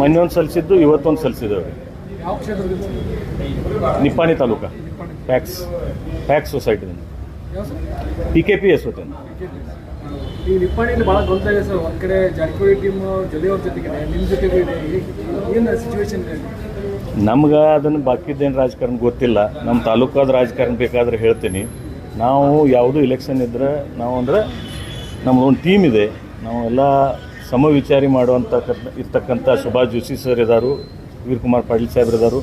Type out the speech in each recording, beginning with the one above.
ಮೊನ್ನೆ ಸಲ್ಲಿಸಿದ್ದು ಇವತ್ತೊಂದು ಸಲ್ಲಿಸಿದ್ದೇವೆ? Nippani taluka. PACS PACS society P K P S ಹೊತ್ತೇನೆ ಈ ನಿಪ್ಪಾಣಿಯಲ್ಲಿ ಭಾಳ ಗೊಂದಲ ಇದೆ ಸರ್. ಒಂದ್ ಕಡೆ ಜಾರಕಿಹೊಳಿ ಟೀಮ್ ಜೊತೆಯವ್ರ ಜೊತೆಗಿದೆ ನಿಮ್ಮ ಜೊತೆಗೂ ಇದೆ. ಏನು ಸಿಚುವೇಶನ್ ಇದೆ? ನಮ್ಗೆ ಅದನ್ನು ಬಾಕಿದ್ದೇನು ರಾಜಕಾರಣ ಗೊತ್ತಿಲ್ಲ. ನಮ್ಮ ತಾಲೂಕಾದ ರಾಜಕಾರಣ ಬೇಕಾದ್ರೆ ಹೇಳ್ತೀನಿ. ನಾವು ಯಾವುದೂ ಇಲೆಕ್ಷನ್ ಇದ್ರೆ ನಾವು ಅಂದರೆ ನಮ್ಮದೊಂದು ಟೀಮ್ ಇದೆ. ನಾವು ಎಲ್ಲ ಸಮವಿಚಾರಿ ಮಾಡುವಂಥ ಇರ್ತಕ್ಕಂಥ ಸುಭಾಷ್ ಜೋಶಿ ಸರ್ ಇದ್ದಾರೆ ವೀರಕುಮಾರ್ ಪಾಟೀಲ್ ಸಾಹೇಬ್ರು ಇದ್ದಾರೆ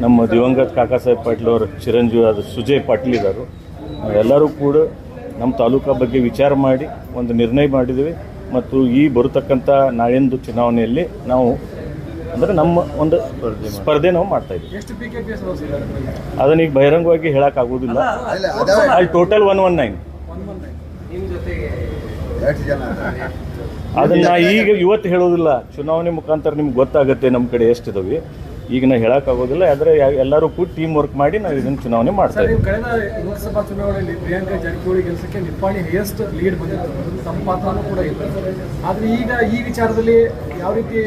ನಮ್ಮ ದಿವಂಗತ ಕಾಕಾ ಸಾಹೇಬ್ ಪಾಟೀಲ್ ಅವರು ಚಿರಂಜೀವಿ ಆದ ಸುಜಯ್ ಪಾಟೀಲ್ ಇದ್ದಾರು ಎಲ್ಲರೂ ಕೂಡ ನಮ್ಮ ತಾಲೂಕಾ ಬಗ್ಗೆ ವಿಚಾರ ಮಾಡಿ ಒಂದು ನಿರ್ಣಯ ಮಾಡಿದ್ದೀವಿ ಮತ್ತು ಈ ಬರತಕ್ಕಂಥ ನಾಳಿಂದು ಚುನಾವಣೆಯಲ್ಲಿ ನಾವು ಅಂದರೆ ನಮ್ಮ ಒಂದು ಸ್ಪರ್ಧೆ ನಾವು ಮಾಡ್ತಾ ಇದ್ದೀವಿ. ಅದನ್ನ ಈಗ ಬಹಿರಂಗವಾಗಿ ಹೇಳೋಕ್ಕಾಗೋದಿಲ್ಲ ಅಲ್ಲಿ ಟೋಟಲ್ ಒನ್ ಒನ್ ನೈನ್ ಅದನ್ನ ಈಗ ಇವತ್ತು ಹೇಳೋದಿಲ್ಲ ಚುನಾವಣೆ ಮುಖಾಂತರ ನಿಮ್ಗೆ ಗೊತ್ತಾಗುತ್ತೆ ನಮ್ಮ ಕಡೆ ಎಷ್ಟಿದಾವೆ. ಈಗ ನಾ ಹೇಳೋಕ್ಕಾಗೋದಿಲ್ಲ ಆದರೆ ಎಲ್ಲರೂ ಕೂಡ ಟೀಮ್ ವರ್ಕ್ ಮಾಡಿ ನಾವು ಇದನ್ನು ಚುನಾವಣೆ ಮಾಡ್ತೇವೆ ಸರ್ ನೀವು ಕಳೆದ ಲೋಕಸಭಾ ಚುನಾವಣೆಯಲ್ಲಿ ಪ್ರಿಯಾಂಕಾ ಜಾರಕಿಹೊಳಿ ಕೆಲಸಕ್ಕೆ ನಿಪ್ಪಾಣಿ ಹೈಯೆಸ್ಟ್ ಲೀಡ್ ಬಂದಿತ್ತು. ತಮ್ಮ ಪಾತ್ರನೂ ಕೂಡ ಇಲ್ಲ. ಆದರೆ ಈಗ ಈ ವಿಚಾರದಲ್ಲಿ ಯಾವ ರೀತಿ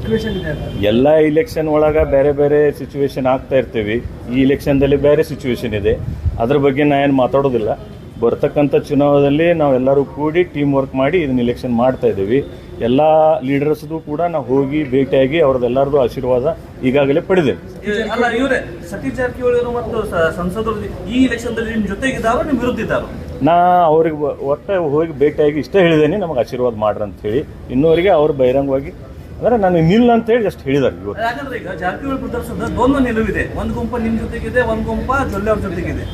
ಇಕ್ವೇಶನ್ ಇದೆ ಅಂತ? ಎಲ್ಲ ಇಲೆಕ್ಷನ್ ಒಳಗೆ ಬೇರೆ ಬೇರೆ ಸಿಚುವೇಶನ್ ಆಗ್ತಾ ಇರ್ತೀವಿ. ಈ ಇಲೆಕ್ಷನ್ದಲ್ಲಿ ಬೇರೆ ಸಿಚುವೇಶನ್ ಇದೆ. ಅದ್ರ ಬಗ್ಗೆ ನಾ ಏನು ಮಾತಾಡೋದಿಲ್ಲ. ಬರ್ತಕ್ಕಂಥ ಚುನಾವಣೆಯಲ್ಲಿ ನಾವೆಲ್ಲರೂ ಕೂಡಿ ಟೀಮ್ ವರ್ಕ್ ಮಾಡಿ ಇದನ್ನ ಇಲೆಕ್ಷನ್ ಮಾಡ್ತಾ ಇದ್ದೀವಿ. ಎಲ್ಲ ಲೀಡರ್ಸ್ದು ಕೂಡ ನಾವು ಹೋಗಿ ಭೇಟಿಯಾಗಿ ಅವ್ರದ್ದೆಲ್ಲರದು ಆಶೀರ್ವಾದ ಈಗಾಗಲೇ ಪಡೆದೆ ಅಲ್ಲ ಇವರೇ ಸತೀಶ್ ಜಾರಕಿಹೊಳಿ ಮತ್ತು ಸಂಸದರು ಈ ಎಲೆಕ್ಷನ್ ದಲ್ಲಿ ನಿಮ್ ಜೊತೆಗಿದ್ದಾರೋ ನಿಮ್ ವಿರುದ್ಧ ಇದ್ದಾರೋ ನಾ ಅವ್ರಿಗೆ ಒಟ್ಟೆ ಹೋಗಿ ಭೇಟಿಯಾಗಿ ಇಷ್ಟೇ ಹೇಳಿದ್ದೇನೆ ನಮಗೆ ಆಶೀರ್ವಾದ ಮಾಡ್ರಿ ಅಂತ ಹೇಳಿ. ಇನ್ನೂವರೆಗೆ ಅವ್ರು ಬಹಿರಂಗವಾಗಿ ಅಂದರೆ ನಾನು ನಿಲ್ಲ ಅಂತ ಹೇಳಿ ಇವತ್ತು ಯಾಕಂದ್ರೆ ಈಗ ಜಾರಕಿಹೊಳಿ ಪ್ರದರ್ಶನದ ದ್ವಂದ್ವ ನಿಲುವಿದೆ. ಒಂದು ಗುಂಪ ನಿಮ್ಮ ಜೊತೆಗಿದೆ ಒಂದು ಗುಂಪ ಜೊಲ್ಲೆ ಅವ್ರ ಜೊತೆಗಿದೆ.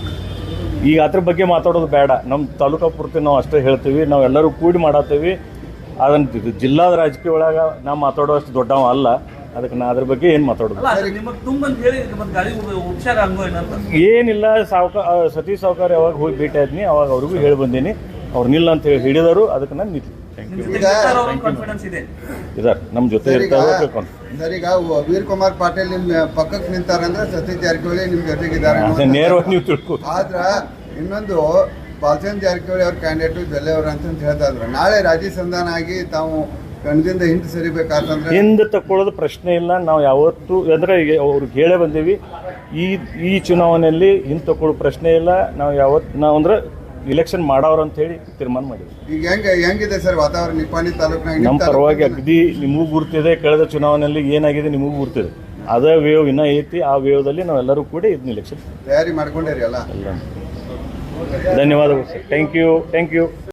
ಈಗ ಅದ್ರ ಬಗ್ಗೆ ಮಾತಾಡೋದು ಬೇಡ. ನಮ್ಮ ತಾಲೂಕಾ ಪೂರ್ತಿ ನಾವು ಅಷ್ಟೇ ಹೇಳ್ತೀವಿ. ನಾವು ಎಲ್ಲರೂ ಕೂಡಿ ಮಾಡತ್ತೀವಿ ಅದನ್ನು ಜಿಲ್ಲಾದ ರಾಜಕೀಯ ಒಳಗೆ ನಾವು ಮಾತಾಡೋಷ್ಟು ದೊಡ್ಡವ ಅಲ್ಲ. ಅದಕ್ಕೆ ನಾ ಅದ್ರ ಬಗ್ಗೆ ಏನು ಮಾತಾಡೋದು? ಏನಿಲ್ಲ ಸಾವುಕ ಆ, ಸತೀಶ್ ಸಾವುಕಾರ ಯಾವಾಗ ಹೋಗಿ ಭೇಟಿ ಆದ್ನಿ ಅವಾಗ ಅವ್ರಿಗೂ ಹೇಳಿ ಬಂದೀನಿ. ಅವ್ರು ನಿಲ್ಲ ಅಂತ ಹೇಳಿ ಹಿಡಿದರು. ಅದಕ್ಕೆ ನಾನು ನಿಂತು ಥ್ಯಾಂಕ್ ಯು ಜೊತೆ ಇರ್ತಾರೋ ಕಾನ್ಫಿಡೆನ್ಸ್ ಇದೆ. ಇದಾರೆ ನಮ್ಮ ಜೊತೆ ಸರ್ ಈಗ ಇರ್ತಾರೋ ತಿಳ್ಕೊಂಡು ಸರ್ ಈಗ ವೀರ್ ಕುಮಾರ್ ಪಾಟೀಲ್ ನಿಮ್ ಪಕ್ಕಕ್ಕೆ ನಿಂತಾರಂದ್ರೆ ಸತೀಶ್ ಜಾರಕಿಹೊಳಿ ನಿಮ್ ಜೊತೆಗಿದ್ದಾರೆ ನೇರವಾಗಿ ನೀವು ತಿಳ್ಕೊ ಆದ್ರ ಇನ್ನೊಂದು ಬಾಲಚಂದ್ರ ಜಾರಕಿಹೊಳಿ ಅವ್ರ ಕ್ಯಾಂಡಿಡೇಟ್ ಜೊಲ್ಲೆ ಅವ್ರ ಅಂತ ಹೇಳ್ತಾ ಇದ್ರು. ನಾಳೆ ರಾಜಿ ಸಂಧಾನ ಆಗಿ ತಾವು ಕಣದಿಂದ ಹಿಂದೆ ಸರಿಬೇಕಾದ್ರೆ ಹಿಂದೆ ತಕ್ಕೊಳ್ಳೋದು ಪ್ರಶ್ನೆ ಇಲ್ಲ. ನಾವು ಯಾವತ್ತೂ ಅಂದರೆ ಅವ್ರಿಗೆ ಹೇಳೇ ಬಂದೀವಿ. ಈ ಈ ಚುನಾವಣೆಯಲ್ಲಿ ಹಿಂದೆ ತಕ್ಕೊಳ್ಳೋ ಪ್ರಶ್ನೆ ಇಲ್ಲ. ನಾವು ಯಾವತ್ತು ನಾವು ಅಂದ್ರೆ ಇಲೆಕ್ಷನ್ ಮಾಡೋರು ಅಂತ ಹೇಳಿ ತೀರ್ಮಾನ ಮಾಡಿದ್ವಿ ಈಗ ಹೆಂಗೆ ಹೆಂಗಿದೆ ಸರ್ ವಾತಾವರಣ? ನಿಪ್ಪಾಣಿ ತಾಲೂಕಿನಾಗ ನಮ್ಮ ಪರವಾಗಿ ಅಗದಿ ನಿಮಗೂ ಗುರ್ತಿದೆ ಕಳೆದ ಚುನಾವಣೆಯಲ್ಲಿ ಏನಾಗಿದೆ ನಿಮಗೂ ಗುರ್ತಿದೆ. ಅದೇ ವೇವ್ ಇನ್ನ ಐತಿ ಆ ವೇವ್ದಲ್ಲಿ ನಾವೆಲ್ಲರೂ ಕೂಡ ಇದನ್ನ ಇಲೆಕ್ಷನ್ ತಯಾರಿ ಮಾಡ್ಕೊಂಡಿರಿ ಅಲ್ಲ? ಧನ್ಯವಾದಗಳು sir. Thank you thank you